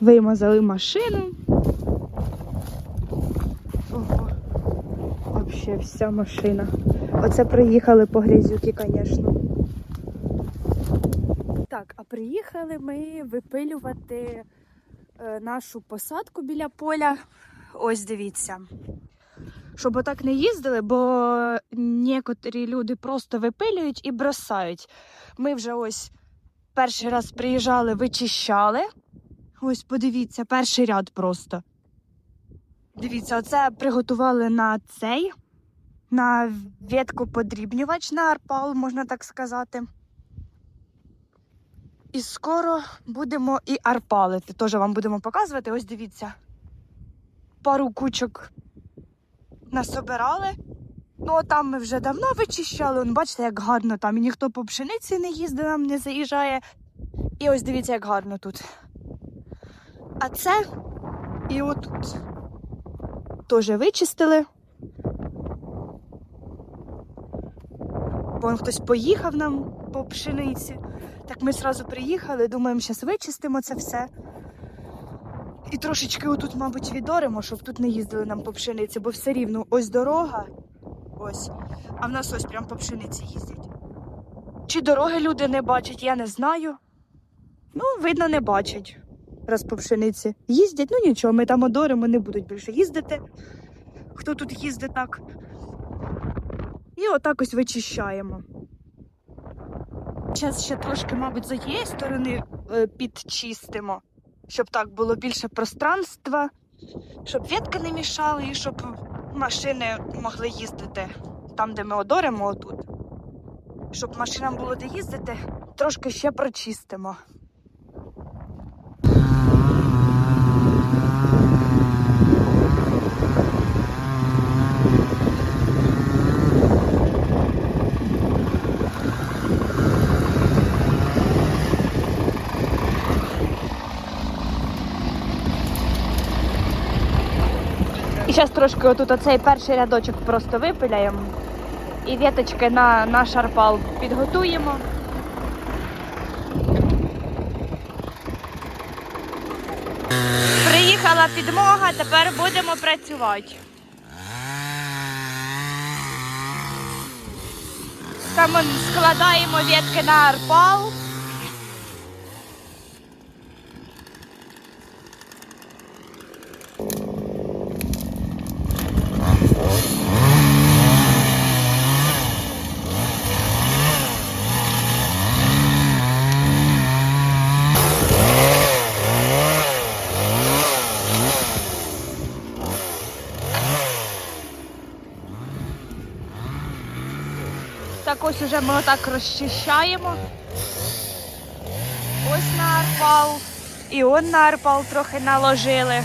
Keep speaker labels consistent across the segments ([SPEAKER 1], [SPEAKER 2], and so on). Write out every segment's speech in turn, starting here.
[SPEAKER 1] Вимазали машину. Ого. Вообще вся машина. Оце приїхали по грязюки, звісно. Так, а приїхали ми випилювати е, нашу посадку біля поля. Ось дивіться. Щоб отак не їздили, бо некоторі люди просто випилюють і бросають. Ми вже ось перший раз приїжджали, вичищали. Ось подивіться, перший ряд просто. Дивіться, оце приготували на цей, на веткоподрібнювач, на арпал, можна так сказати. І скоро будемо і арпалити. Теж вам будемо показувати. Ось дивіться. Пару кучок насобирали. Ну, там ми вже давно вичищали. Он, бачите, як гарно там. І ніхто по пшениці не їздить, нам не заїжджає. І ось дивіться, як гарно тут. А це і отут теж вичистили. Вон хтось поїхав нам по пшениці. Так ми одразу приїхали, думаємо, зараз вичистимо це все. І трошечки отут, мабуть, відоримо, щоб тут не їздили нам по пшениці, бо все рівно ось дорога, ось, а в нас ось прям по пшениці їздять. Чи дороги люди не бачать, я не знаю. Ну, видно, не бачать. Раз по пшениці їздять, ну нічого, ми там одоримо, не будуть більше їздити. Хто тут їздить так? І отак ось вичищаємо. Зараз ще трошки, мабуть, з однієї сторони е, підчистимо, щоб так було більше пространства, щоб ветки не мішали і щоб машини могли їздити там, де ми одоримо отут. Щоб машинам було де їздити, трошки ще прочистимо. Зараз трошки отут оцей перший рядочок просто випиляємо. І віточки на, на шарпал підготуємо. Приїхала підмога, тепер будемо працювати. Там складаємо ветки на арпал. Так ось уже ми отак розчищаємо. Ось на арпал. І он на арпал трохи наложили.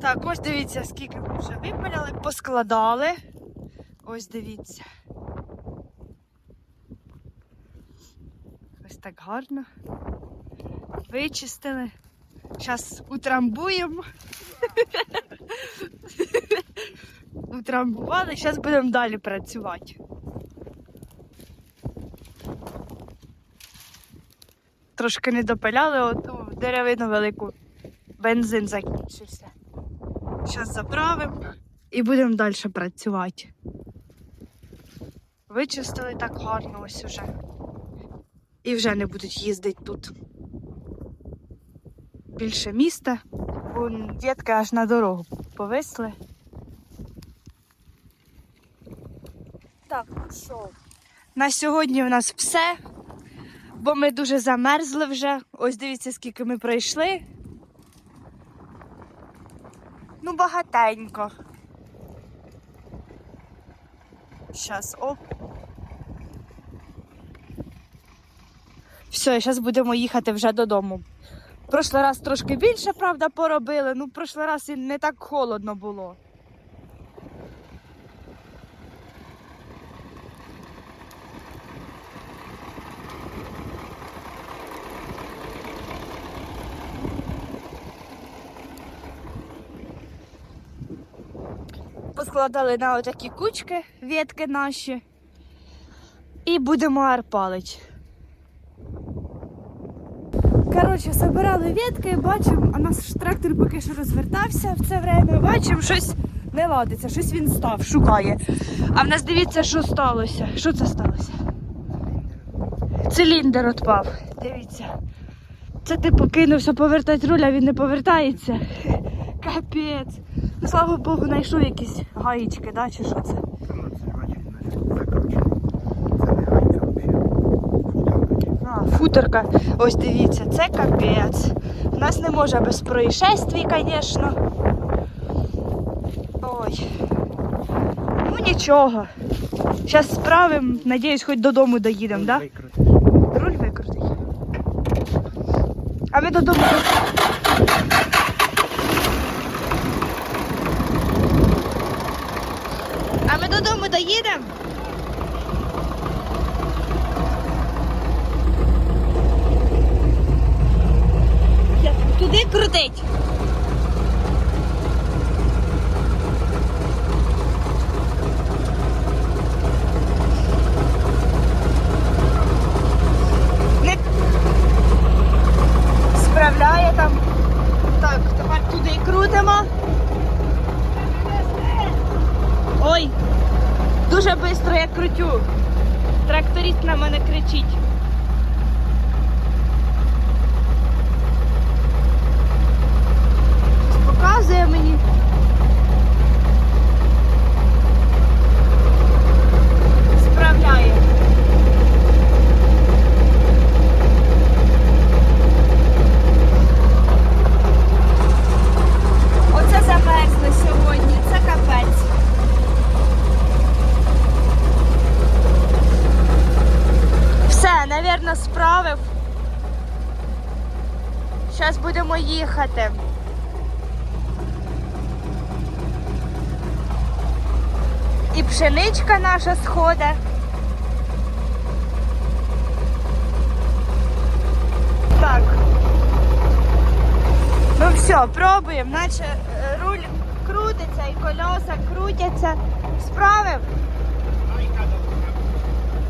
[SPEAKER 1] Так, ось дивіться, скільки ми вже випаляли, поскладали. Ось дивіться. Ось так гарно. Вичистили. Зараз утрамбуємо. Утрамбували, зараз будемо далі працювати. Трошки не допиляли оту деревину велику. Бензин закінчився. Зараз заправимо і будемо далі працювати. Вичистили так гарно ось уже. І вже не будуть їздити тут. Більше міста. Вон Ветки аж на дорогу повисли. Так, ну що? На сьогодні у нас все, бо ми дуже замерзли вже. Ось дивіться, скільки ми пройшли. Ну, багатенько. Щас, оп. Все, зараз будемо їхати вже додому. Прошлий раз трошки більше, правда, поробили. Ну, прошлий раз і не так холодно було. Поскладали на отакі кучки ветки наші. І будемо арпалити. Коротше, собирали ветки, бачимо, а наш трактор поки що розвертався в це время. Бачимо, щось не ладиться, щось він став, шукає. А в нас дивіться, що сталося. Що це сталося? Циліндр отпав. Дивіться. Це ти покинувся повертати руль, а він не повертається. Капець. Слава Богу, знайшов якісь гаїчки, да, чи що це? А, футерка. Ось дивіться, це капець. У нас не може без происшествий, звісно. Ой. Ну нічого. Зараз справимо, надіюсь, хоч додому доїдемо, так? Да? Руль викрутий. А ми додому. А ми додому доїдемо? Туди крутить. Не справляє там. Так, тепер туди крутимо. Ой, дуже швидко я крутю. Тракторист на мене кричить. Щось Показує мені. Справляє. Оце замерзли сьогодні, це капець. Все, навірно, справив. Зараз будемо їхати. І пшеничка наша сходить. Так. Ну все, пробуємо, наче е, руль крутиться і колеса крутяться. Справив?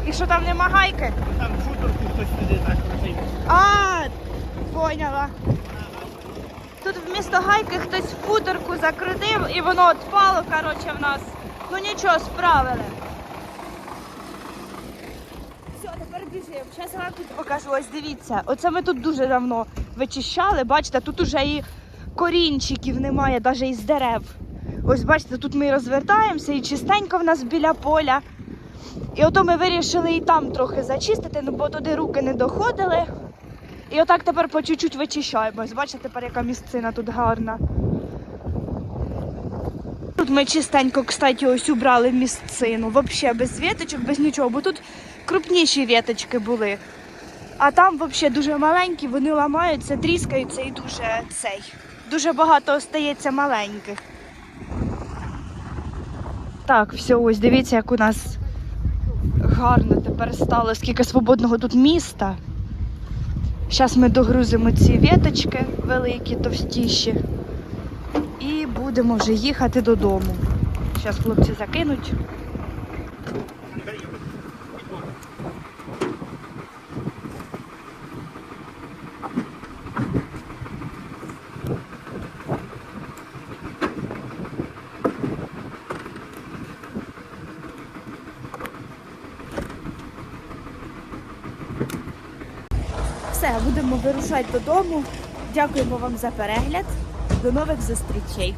[SPEAKER 1] І що там нема гайки?
[SPEAKER 2] Там футорку хтось туди закрутив.
[SPEAKER 1] А, поняла. Тут вмісто гайки хтось футерку закрутив і воно відпало, коротше, в нас. Ну нічого, справили. Все, тепер біжимо. Зараз я вам тут покажу. Ось дивіться. Оце ми тут дуже давно вичищали. Бачите, тут уже і корінчиків немає, навіть із дерев. Ось бачите, тут ми розвертаємося і чистенько в нас біля поля. І ото ми вирішили і там трохи зачистити, ну бо туди руки не доходили. І отак тепер по чуть-чуть вичищаємо. Ось бачите, тепер яка місцина тут гарна. Тут ми чистенько, кстати, ось убрали місцину. Взагалі без віточок, без нічого, бо тут крупніші віточки були. А там взагалі дуже маленькі, вони ламаються, тріскаються і дуже цей. Дуже багато остається маленьких. Так, все, ось дивіться, як у нас гарно тепер стало, скільки свободного тут міста. Зараз ми догрузимо ці віточки великі, товстіші. І будемо вже їхати додому. Зараз хлопці закинуть. Все, будемо вирушати додому. Дякуємо вам за перегляд. До нових зустрічей.